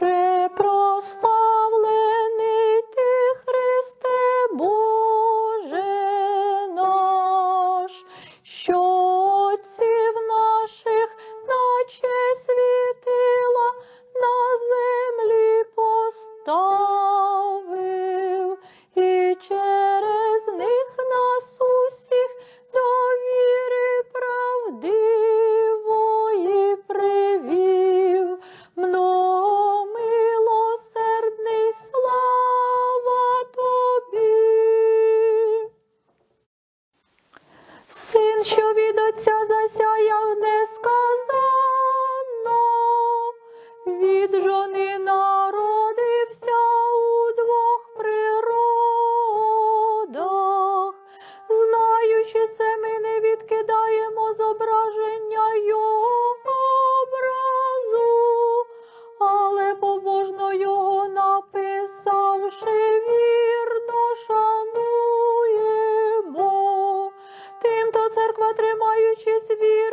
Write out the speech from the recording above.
Препрославлений Христе, Боже що отців наших, наче світила на землі постав. що від Отця засяяв несказанно, від жони народився у двох природах, знаючи це, ми не відкидаємо зображення його. тримаючи світ.